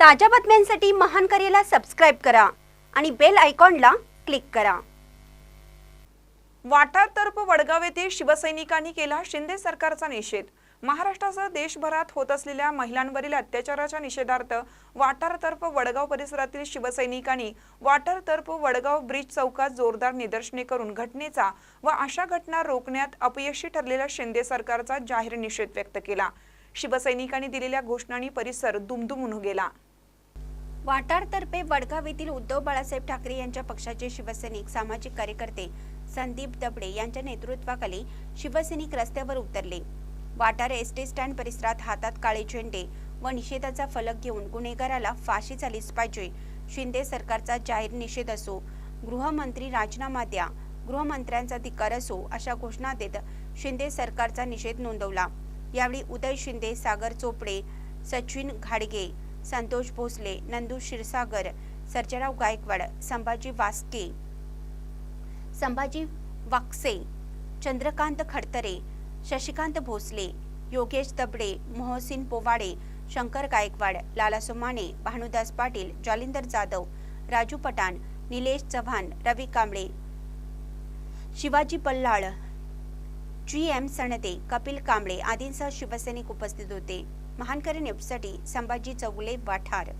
ताज्या बातम्यांसाठी महान करेला सबस्क्राईब करा आणि बेल आयकॉनला क्लिक करा. वाटारतर्फ वडगाव येथे शिवसैनिकांनी केला शिंदे सरकारचा निषेध. महाराष्ट्रासह देशभरात होत असलेल्या महिलांवरील अत्याचाराच्या निषेधार्थ वाटारतर्फ वडगाव परिसरातील शिवसैनिकांनी वाटारतर्फ वडगाव ब्रिज चौकात जोरदार निदर्शने करून घटनेचा व अशा घटना रोखण्यात अपयशी ठरलेल्या शिंदे सरकारचा जाहीर निषेध व्यक्त केला. शिवसैनिकांनी दिलेल्या घोषणांनी परिसर दुमदुमून गेला. वाटारतर्फे वडगाव येथील उद्धव बाळासाहेब ठाकरे यांच्या पक्षाचे शिवसैनिक सामाजिक कार्यकर्ते संदीप दबडे यांच्या नेतृत्वाखाली शिवसैनिक रस्त्यावर उतरले. वाटार एस टी स्टँड परिसरात हातात काळे झेंडे व निषेधाचा फलक घेऊन गुन्हेगाराला फाशी झालीच पाहिजे. शिंदे सरकारचा जाहीर निषेध असो गृहमंत्री राजीनामा द्या गृहमंत्र्यांचा धिक्कार असो अशा घोषणा देत शिंदे सरकारचा निषेध नोंदवला. यावेळी उदय शिंदे सागर चोपडे सचिन घाडगे संतोष भोसले नंदू क्षीरसागर सर्जराव गायकवाड संभाजी वास्के संभाजी वाक्से चंद्रकांत खडतरे शशिकांत भोसले योगेश दबडे मोहसिन पोवाडे शंकर गायकवाड लाला सोमाणे भानुदास पाटील जालिंदर जाधव राजू पठाण निलेश चव्हाण रवी कांबळे शिवाजी पल्लाळ जी एम सणदे कपिल कांबळे आदींसह शिवसैनिक उपस्थित होते. महानकरी न्यूजसाठी संभाजी चौगुले वाठार.